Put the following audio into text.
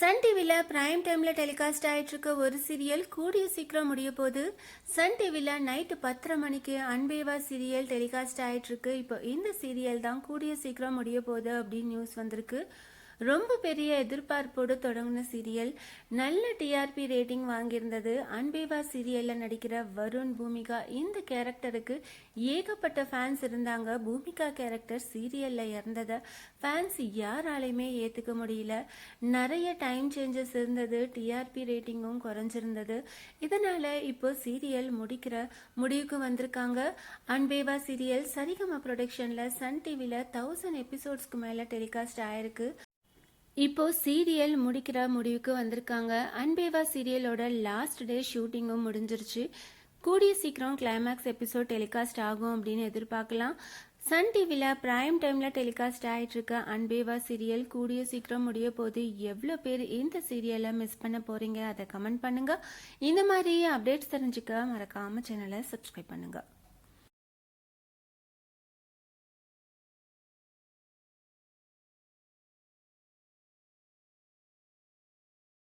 Sun டிவியில் prime டைமில் telecast ஆயிட்டு ஒரு சீரியல் கூடிய சீக்கிரம் முடிய போது சன் டிவியில் நைட்டு பத்தரை மணிக்கு அன்பேவா சீரியல் டெலிகாஸ்ட் ஆகிட்டுருக்கு இப்போ இந்த சீரியல் தான் கூடிய சீக்கிரம் முடிய போகுது அப்படின்னு நியூஸ் வந்திருக்கு. ரொம்ப பெரிய எதிர்பார்ப்போடு தொடங்கின சீரியல். நல்ல டிஆர்பி ரேட்டிங் வாங்கியிருந்தது. அன்பேவா சீரியலில் நடிக்கிற வருண் பூமிகா இந்த கேரக்டருக்கு ஏகப்பட்ட ஃபேன்ஸ் இருந்தாங்க. பூமிகா கேரக்டர் சீரியலில் இறந்ததை ஃபேன்ஸ் யாராலையுமே ஏற்றுக்க முடியல. நிறைய டைம் சேஞ்சஸ் இருந்தது. டிஆர்பி ரேட்டிங்கும் குறைஞ்சிருந்தது. இதனால் இப்போ சீரியல் முடிக்கிற முடிவுக்கு வந்திருக்காங்க. அன்பேவா சீரியல் சரிகமா ப்ரொடக்ஷனில் சன் டிவியில் தௌசண்ட் எபிசோட்ஸ்க்கு மேலே டெலிகாஸ்ட் ஆயிருக்கு. இப்போ சீரியல் முடிக்கிற முடிவுக்கு வந்திருக்காங்க. அன்பேவா சீரியலோட லாஸ்ட் டே ஷூட்டிங்கும் முடிஞ்சிருச்சு. கூடிய சீக்கிரம் கிளைமேக்ஸ் எபிசோட் டெலிகாஸ்ட் ஆகும் அப்படின்னு எதிர்பார்க்கலாம். சன் டிவியில் பிரைம் டைமில் டெலிகாஸ்ட் ஆகிட்டு இருக்க அன்பேவா சீரியல் கூடிய சீக்கிரம் முடிய போது எவ்வளோ பேர் இந்த சீரியலை மிஸ் பண்ண போகிறீங்க அதை கமெண்ட் பண்ணுங்கள் இந்த மாதிரி அப்டேட்ஸ் தெரிஞ்சுக்க மறக்காமல் சேனலை சப்ஸ்கிரைப் பண்ணுங்கள்